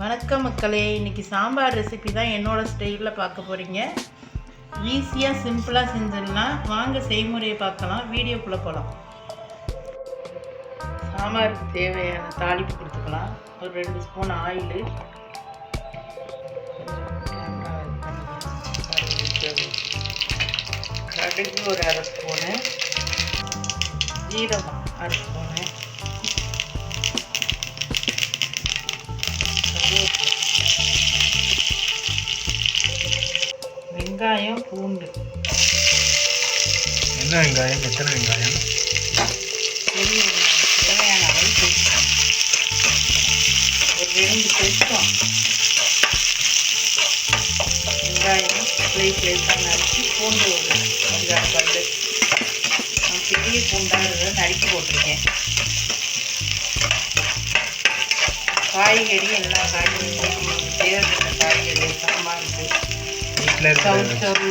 வணக்கம் மக்களே இன்னைக்கு சாம்பார் ரெசிபி தான் என்னோடய ஸ்டைலில் பார்க்க போகிறீங்க ஈஸியாக சிம்பிளாக செஞ்சிடலாம். வாங்க செய்முறையை பார்க்கலாம். வீடியோக்குள்ளே போகலாம் சாம்பாருக்கு தேவையான தாளிப்பு கொடுத்துக்கலாம். ஒரு ரெண்டு ஸ்பூன் ஆயிலு. கடுகு ஒரு அரை ஸ்பூனு. ஜீரகம் அரை ஸ்பூனு. வெங்காயம் பூண்டு. என்ன வெங்காயம்? எத்தனை வெங்காயம்? பெரிய தேவையான அளவு ஒரு ரெண்டு சேர்த்தோம் வெங்காயம் ஸ்லைஸ் ஸ்லைஸாக நறுக்கி பூண்டு ஒரு அஞ்சாறு பல் நான் பெரிய பூண்டாக இருக்கிறத நறுக்கி போட்டிருக்கேன். காய்கறி எல்லா காய்கறியும் தேவைப்பட்ட காய்கறி சாம்பாருக்கு வீட்டில் இருக்கிற சவுச்சவு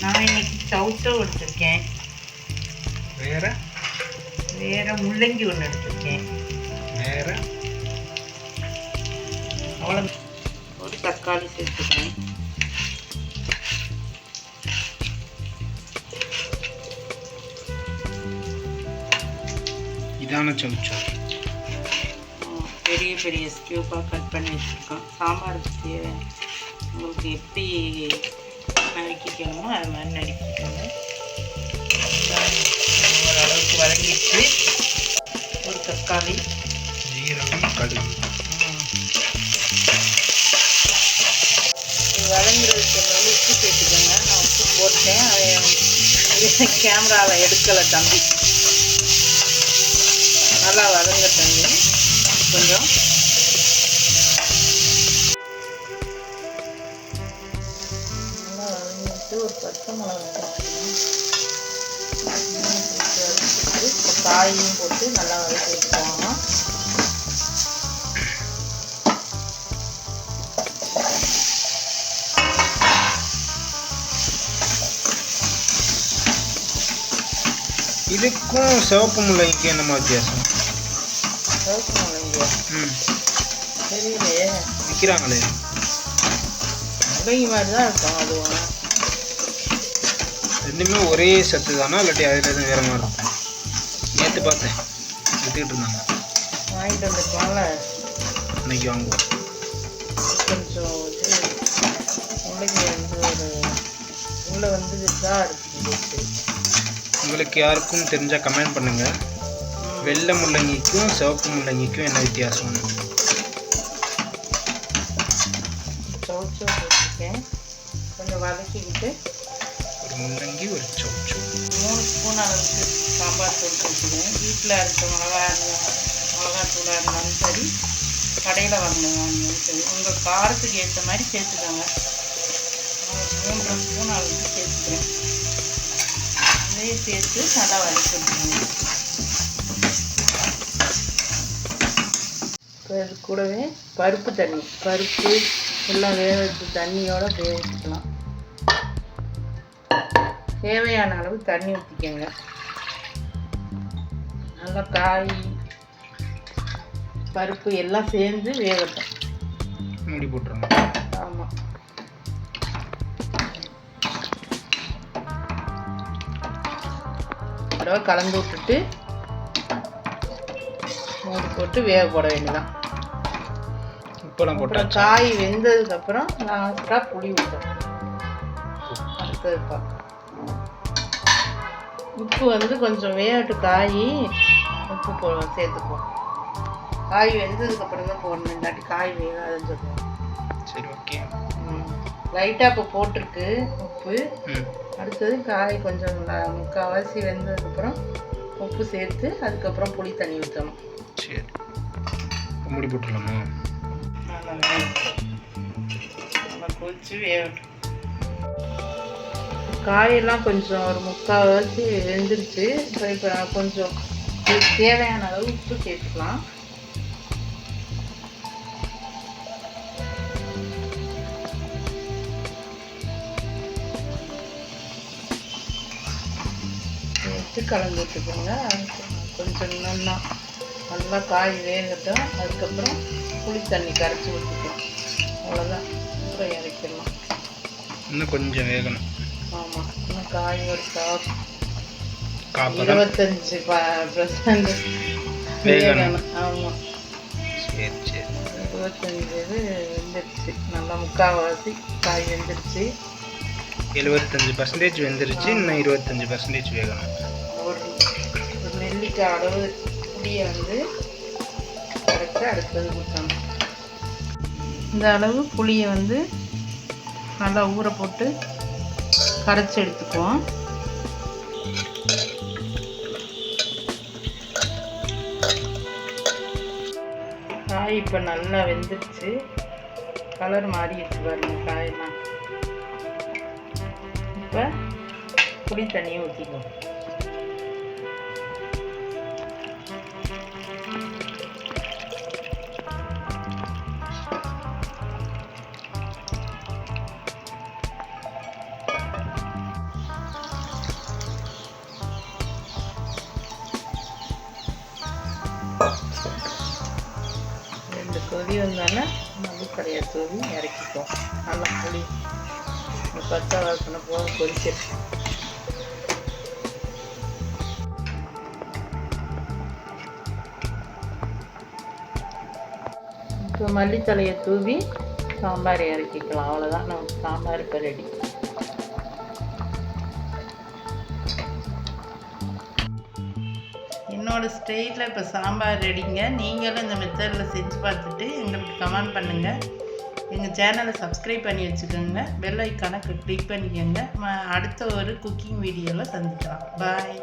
நான் இன்னைக்கு சவுச்சவு எடுத்திருக்கேன். வேற? வேற முள்ளங்கி ஒன்று எடுத்திருக்கேன். வேற? அவ்வளோ ஒரு தக்காளி சேர்த்துக்கிறேன் இதான சவுச்சா ஆ, பெரிய பெரிய ஸ்கியூப்பாக கட் பண்ணி வச்சுருக்கோம் சாம்பாருக்கு தேவை உங்களுக்கு எப்படி நறுக்கிக்கணுமோ அது மாதிரி நறுக்கிக்கோங்க. ஓரளவுக்கு வதங்கிடுச்சு. ஒரு தக்காளி. ஜீரகம் கடுகு. வதங்குறதுக்கு வந்து உப்பு சேர்த்துக்கோங்க. நான் உப்பு போட்டேன். அதை கேமராவில் எடுக்கலை தம்பி. நல்லா வதங்க தம்பி. கொஞ்சம் பச்சை மிளகா காயும் போட்டு நல்லா வதக்கி வச்சுக்கோங்க இதுக்கும் சிவப்பு முள்ளங்கிக்கும் என்னமா வித்தியாசம்? சிவப்பு மிளகாயா ம். தெரியலையே. விற்கிறாங்களே முள்ளங்கி மாதிரி தான் இருக்கும் அதுவும். ரெண்டுமே ஒரே சத்து தானா? இல்லாட்டி அதில் எதுவும் வேற மாதிரி இருக்கும். நேற்று பார்த்தேன். விற்றுக்கிட்டு இருந்தாங்க. வாங்கிட்டு வந்துருக்கோம்ல இன்னைக்கு வாங்குவோம். கொஞ்சம் முள்ளங்கி வந்து ஒரு உள்ளே வந்து இதாக இருக்குது உங்களுக்கு யாருக்கும் தெரிஞ்சால் கமெண்ட் பண்ணுங்கள் வெள்ளை முள்ளங்கிக்கும் சிவப்பு முள்ளங்கிக்கும் என்ன வித்தியாசம்? கொஞ்சம் வதக்கிக்கிட்டு முள்ளங்கி ஒரு சவுச்சோ மூணு ஸ்பூன் அளவுக்கு சாம்பார் தூள் போட்டுக்கிறேன் வீட்டில் அரைச்ச மிளகா இருந்தா- மிளகாத்தூளாக இருந்தாலும் சரி கடையில் வாங்கினாலும் சரி உங்கள் காரத்துக்கு ஏற்ற மாதிரி சேர்த்துக்கோங்க. நான் மூன்றரை ஸ்பூன் அளவுக்கு சேர்த்துக்கிறேன். இதையும் சேர்த்து நல்லா வதக்கி இப்போ இது கூடவே பருப்பு தண்ணி பருப்பு எல்லாம் வேக வச்சு தண்ணியோடு வேக வச்சுக்கலாம். தேவையான அளவு தண்ணி ஊற்றிக்கங்க நல்லா காய் பருப்பு எல்லாம் சேர்ந்து வேகட்டும். மூடி போட்டுருங்க ஆமாம் தடவை கலந்து விட்டுட்டு மூடி போட்டு வேக போட வேண்டியதான் உப்பெல்லாம் போட்டாச்சா? காய் வெந்ததுக்கப்புறம் லாஸ்ட்டாக புளி ஊற்றணும் அடுத்தது பார்க்கலாம் உப்பு வந்து கொஞ்சம் வேகட்டு காய் உப்பு போ சேர்த்துக்குவோம் காய் வெந்ததுக்கப்புறம் தான் போடணும். இல்லாட்டி காய் வேகாதுன்னு சொல்லுவோம் சரி ஓகே லைட்டாக இப்போ போட்டிருக்கு உப்பு. அடுத்தது காய் கொஞ்சம் முக்கால்வாசி வெந்ததுக்கப்புறம் உப்பு சேர்த்து அதுக்கப்புறம் புளி தண்ணி ஊற்றணும் சரி. மூடி போட்டுடலாமா. நல்லா கொதிச்சு வேகட்டும். காயெல்லாம் கொஞ்சம் ஒரு முக்கால்வாசி வெந்துருச்சு இப்போ இப்போ நான் கொஞ்சம் தேவையான அளவு உப்பு சேர்த்துக்கலாம். எடுத்து கலந்து விட்டுக்கோங்க. கொஞ்சம் நல்லா நல்லா காய் வேகட்டும். அதுக்கப்புறம் புளி தண்ணி கரைச்சி ஊற்றிக்கலாம் அவ்வளோதான் அப்புறம் இறக்கிடலாம். இன்னும் கொஞ்சம் வேகணும். ஆமாம் காய் ஒரு காப்பதான். இருபத்தஞ்சி பர்சன்ட் வேகணும். ஆமாம் சரி சரி. இருபத்தஞ்சி இது வெந்துருச்சு. நல்லா முக்கால்வாசி காய் வெந்துருச்சு. எழுபத்தஞ்சு பர்சன்டேஜ் வெந்துருச்சு. இன்னும் இருபத்தஞ்சு பர்சன்டேஜ் வேகணும். ஒரு நெல்லிக்காய் அளவு புளியை வந்து கரெக்டாக அடுத்தது ஊற்றணும் இந்த அளவு புளியை வந்து நல்லா ஊற போட்டு கரைச்சி எடுத்துக்குவோம். காய் இப்போ நல்லா வெந்துருச்சு. கலர் மாறிடுச்சு பாருங்க காயெல்லாம். இப்போ புளி தண்ணியை ஊற்றிக்குவோம் கொதி வந்தோன்னே மல்லிக்கரையை தூவி இறக்கிப்போம். நல்லா புளி. பச்சை வாசனை போக கொதிச்சிருக்கு இப்போ மல்லித்தலையை தூவி சாம்பார் இறக்கிக்கலாம். அவ்வளோதான் நமக்கு சாம்பார் இப்போ ரெடி என்னோட ஸ்டைலில் இப்போ சாம்பார் ரெடிங்க. நீங்களும் இந்த மெத்தடில் செஞ்சு பார்த்துட்டு எங்களுக்கு கமெண்ட் பண்ணுங்கள் எங்கள் சேனலை சப்ஸ்கிரைப் பண்ணி வச்சுக்கோங்க. பெல் ஐக்கானை கிளிக் பண்ணிக்கோங்க. அடுத்த ஒரு குக்கிங் வீடியோவில் சந்திக்கலாம். பாய்